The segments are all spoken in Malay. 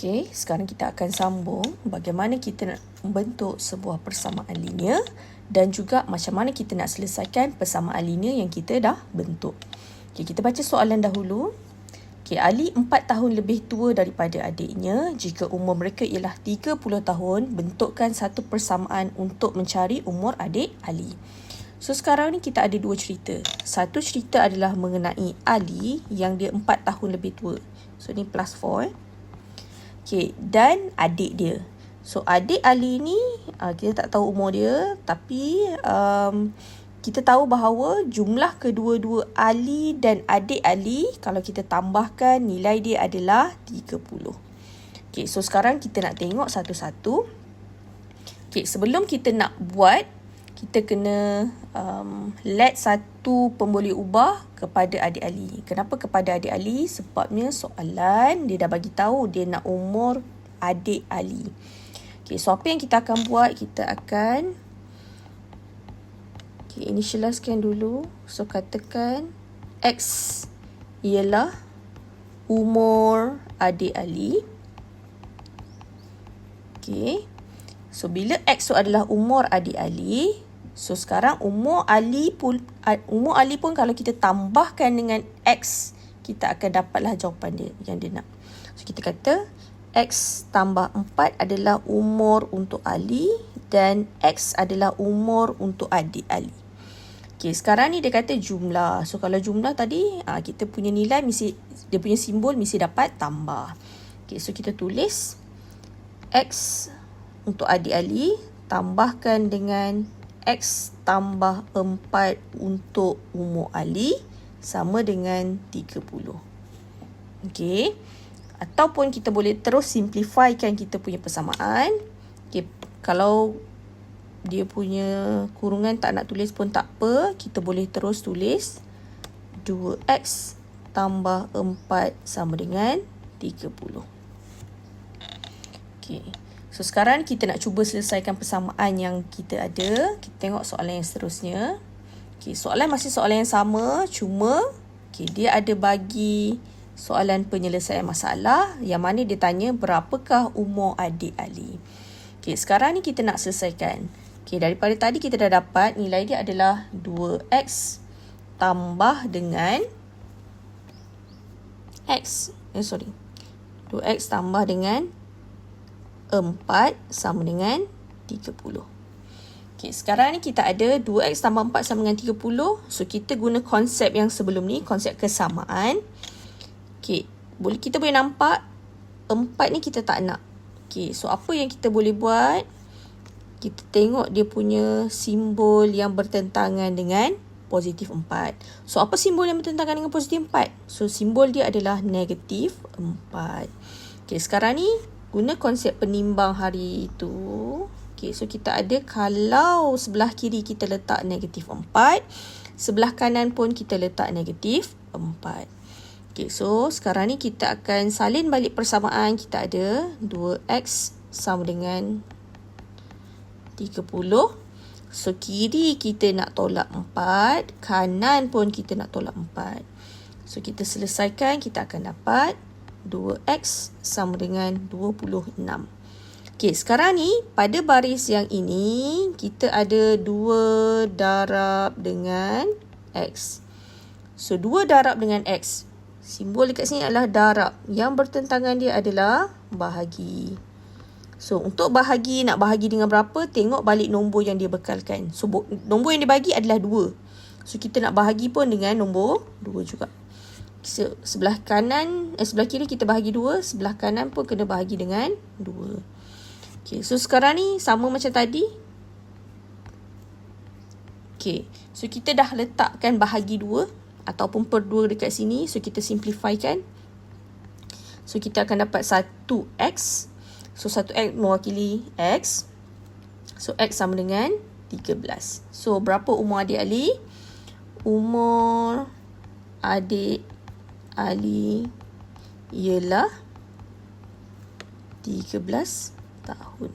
Okey, sekarang kita akan sambung bagaimana kita nak membentuk sebuah persamaan linear dan juga macam mana kita nak selesaikan persamaan linear yang kita dah bentuk. Okey, kita baca soalan dahulu. Okey, Ali 4 tahun lebih tua daripada adiknya. Jika umur mereka ialah 30 tahun, bentukkan satu persamaan untuk mencari umur adik Ali. So sekarang ni kita ada dua cerita. Satu cerita adalah mengenai Ali yang dia 4 tahun lebih tua. So ni plus 4 eh. Okay, dan adik dia. So adik Ali ni uh, kita tak tahu umur dia tapi um, kita tahu bahawa jumlah kedua-dua Ali dan adik Ali kalau kita tambahkan nilai dia adalah 30. Okay, so sekarang kita nak tengok satu-satu. Okay, sebelum kita nak buat kita kena um, let satu pemboleh ubah kepada adik Ali. Kenapa kepada adik Ali? Sebabnya soalan dia dah bagi tahu dia nak umur adik Ali. Okay, so apa yang kita akan buat? Kita akan okay, initializekan dulu. So katakan X ialah umur adik Ali. Okay. So bila X tu adalah umur adik Ali, So sekarang umur Ali pun umur Ali pun kalau kita tambahkan dengan X kita akan dapatlah jawapan dia yang dia nak. So kita kata X tambah 4 adalah umur untuk Ali dan X adalah umur untuk adik Ali. Okay, sekarang ni dia kata jumlah. So kalau jumlah tadi ah, kita punya nilai mesti dia punya simbol mesti dapat tambah. Okay, so kita tulis X untuk adik Ali tambahkan dengan X tambah 4 untuk umur Ali sama dengan 30. Okey. Ataupun kita boleh terus simplifykan kita punya persamaan. Okey, kalau dia punya kurungan tak nak tulis pun tak apa, kita boleh terus tulis 2x tambah 4 sama dengan 30. Okey. So sekarang kita nak cuba selesaikan persamaan yang kita ada. Kita tengok soalan yang seterusnya. Okay, soalan masih soalan yang sama. Cuma okay, dia ada bagi soalan penyelesaian masalah. Yang mana dia tanya berapakah umur adik Ali. Okay, sekarang ni kita nak selesaikan. Okay, daripada tadi kita dah dapat nilai dia adalah 2x tambah dengan x. Eh, sorry. 2x tambah dengan 4 sama dengan 30. Okay, sekarang ni kita ada 2x tambah 4 sama dengan 30. So, kita guna konsep yang sebelum ni, konsep kesamaan. Okay, boleh kita boleh nampak 4 ni kita tak nak. Okay, so apa yang kita boleh buat? Kita tengok dia punya simbol yang bertentangan dengan positif 4. So, apa simbol yang bertentangan dengan positif 4? So, simbol dia adalah negatif 4. Okay, sekarang ni guna konsep penimbang hari itu. Okay, so kita ada kalau sebelah kiri kita letak negatif 4, sebelah kanan pun kita letak negatif 4. Okay, so sekarang ni kita akan salin balik persamaan. Kita ada 2x sama dengan 30. So kiri kita nak tolak 4, kanan pun kita nak tolak 4. So kita selesaikan, kita akan dapat 2x sama dengan 26. Okey, sekarang ni pada baris yang ini kita ada 2 darab dengan x. So 2 darab dengan x. Simbol dekat sini adalah darab. Yang bertentangan dia adalah bahagi. So untuk bahagi nak bahagi dengan berapa tengok balik nombor yang dia bekalkan. So nombor yang dia bagi adalah 2. So kita nak bahagi pun dengan nombor 2 juga sebelah kanan eh sebelah kiri kita bahagi dua sebelah kanan pun kena bahagi dengan dua. Okey so sekarang ni sama macam tadi. Okey so kita dah letakkan bahagi dua ataupun per dua dekat sini so kita simplifykan so kita akan dapat 1x so 1x mewakili x so x sama dengan 13 so berapa umur adik Ali? Umur adik Ali ialah 13 tahun.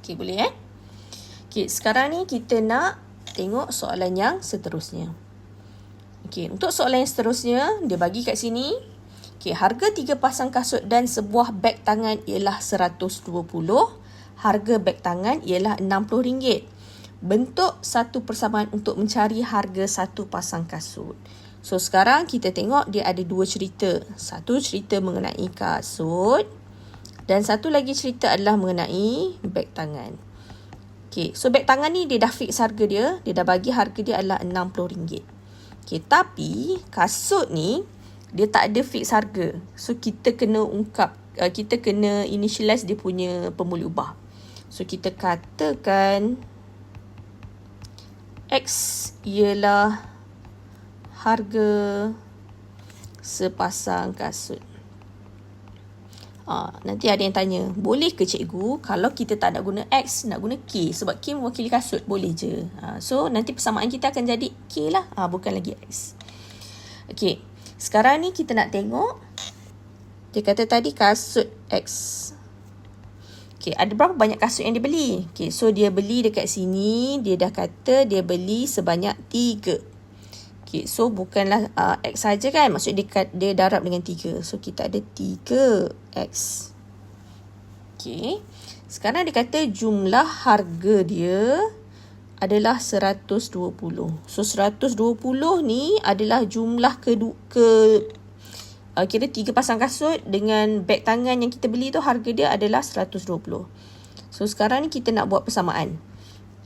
Okey, boleh eh? Okey, sekarang ni kita nak tengok soalan yang seterusnya. Okey, untuk soalan yang seterusnya, dia bagi kat sini. Okey, harga tiga pasang kasut dan sebuah beg tangan ialah RM120. Harga beg tangan ialah RM60. Bentuk satu persamaan untuk mencari harga satu pasang kasut. So, sekarang kita tengok dia ada dua cerita. Satu cerita mengenai kasut dan satu lagi cerita adalah mengenai beg tangan. Okey, so beg tangan ni dia dah fix harga dia. Dia dah bagi harga dia adalah RM60. Okay, tapi kasut ni dia tak ada fix harga. So kita kena ungkap, uh, kita kena initialize dia punya pemuli ubah. So kita katakan X ialah harga sepasang kasut. Ha, nanti ada yang tanya, boleh ke cikgu kalau kita tak nak guna X, nak guna K? Sebab K mewakili kasut, boleh je. Ha, so, nanti persamaan kita akan jadi K lah, ha, bukan lagi X. Okay, sekarang ni kita nak tengok. Dia kata tadi kasut X. Okay, ada berapa banyak kasut yang dia beli? Okay, so dia beli dekat sini, dia dah kata dia beli sebanyak 3. Okay, so bukanlah uh, X saja kan. Maksud dia, dia darab dengan 3. So, kita ada 3X. Okay. Sekarang dia kata jumlah harga dia adalah 120. So, 120 ni adalah jumlah ke, ke uh, kira 3 pasang kasut dengan beg tangan yang kita beli tu harga dia adalah 120. So, sekarang ni kita nak buat persamaan.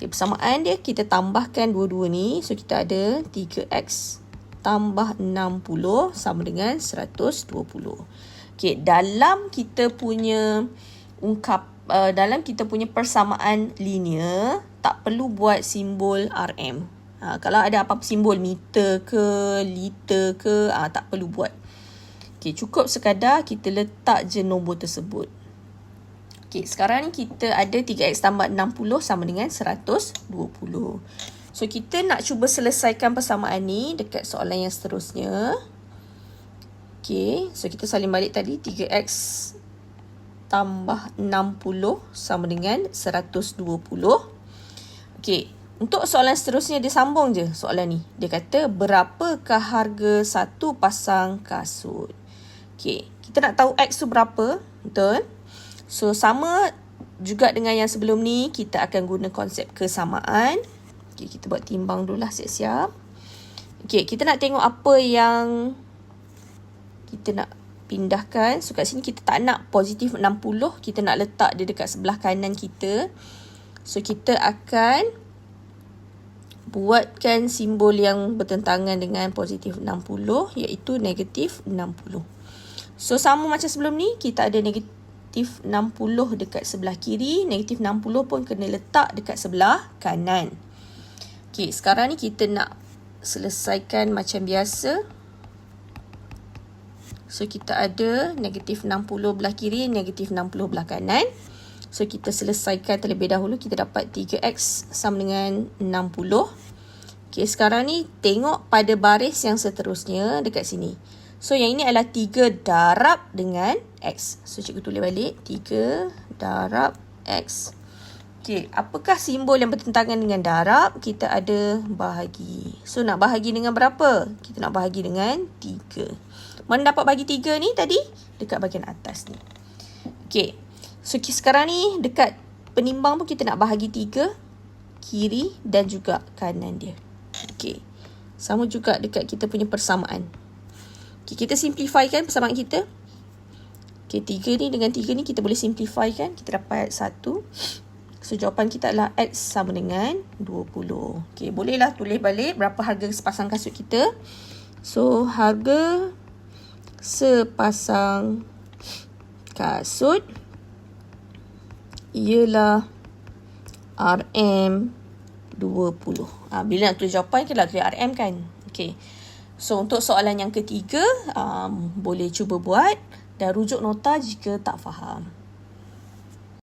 Okay, persamaan dia kita tambahkan dua-dua ni. So kita ada 3x tambah 60 sama dengan 120. Okay, dalam kita punya ungkap uh, dalam kita punya persamaan linear tak perlu buat simbol RM. Ha, kalau ada apa-apa simbol meter ke liter ke ha, tak perlu buat. Okay, cukup sekadar kita letak je nombor tersebut. Okay, sekarang ni kita ada 3x tambah 60 sama dengan 120. So, kita nak cuba selesaikan persamaan ni dekat soalan yang seterusnya. Okay, so kita salin balik tadi 3x tambah 60 sama dengan 120. Okay, untuk soalan seterusnya dia sambung je soalan ni. Dia kata berapakah harga satu pasang kasut? Okay, kita nak tahu x tu berapa. Betul? So sama juga dengan yang sebelum ni kita akan guna konsep kesamaan. Okay, kita buat timbang dulu lah siap-siap. Okay, kita nak tengok apa yang kita nak pindahkan. So kat sini kita tak nak positif 60. Kita nak letak dia dekat sebelah kanan kita. So kita akan buatkan simbol yang bertentangan dengan positif 60 iaitu negatif 60. So sama macam sebelum ni kita ada negatif negatif 60 dekat sebelah kiri, negatif 60 pun kena letak dekat sebelah kanan. Okey, sekarang ni kita nak selesaikan macam biasa. So, kita ada negatif 60 belah kiri, negatif 60 belah kanan. So, kita selesaikan terlebih dahulu. Kita dapat 3x sama dengan 60. Okey, sekarang ni tengok pada baris yang seterusnya dekat sini. So yang ini adalah 3 darab dengan X. So cikgu tulis balik. 3 darab X. Okay, apakah simbol yang bertentangan dengan darab? Kita ada bahagi. So nak bahagi dengan berapa? Kita nak bahagi dengan 3. Mana dapat bagi 3 ni tadi? Dekat bahagian atas ni. Okay. So sekarang ni dekat penimbang pun kita nak bahagi 3. Kiri dan juga kanan dia. Okay. Sama juga dekat kita punya persamaan. Okay, kita simplifikan persamaan kita. Okay, tiga ni dengan tiga ni kita boleh simplifikan. Kita dapat satu. So, jawapan kita adalah X sama dengan 20. Okay, bolehlah tulis balik berapa harga sepasang kasut kita. So, harga sepasang kasut ialah RM 20. Ha, bila nak tulis jawapan, kita nak tulis RM kan? Okay. So untuk soalan yang ketiga um, boleh cuba buat dan rujuk nota jika tak faham.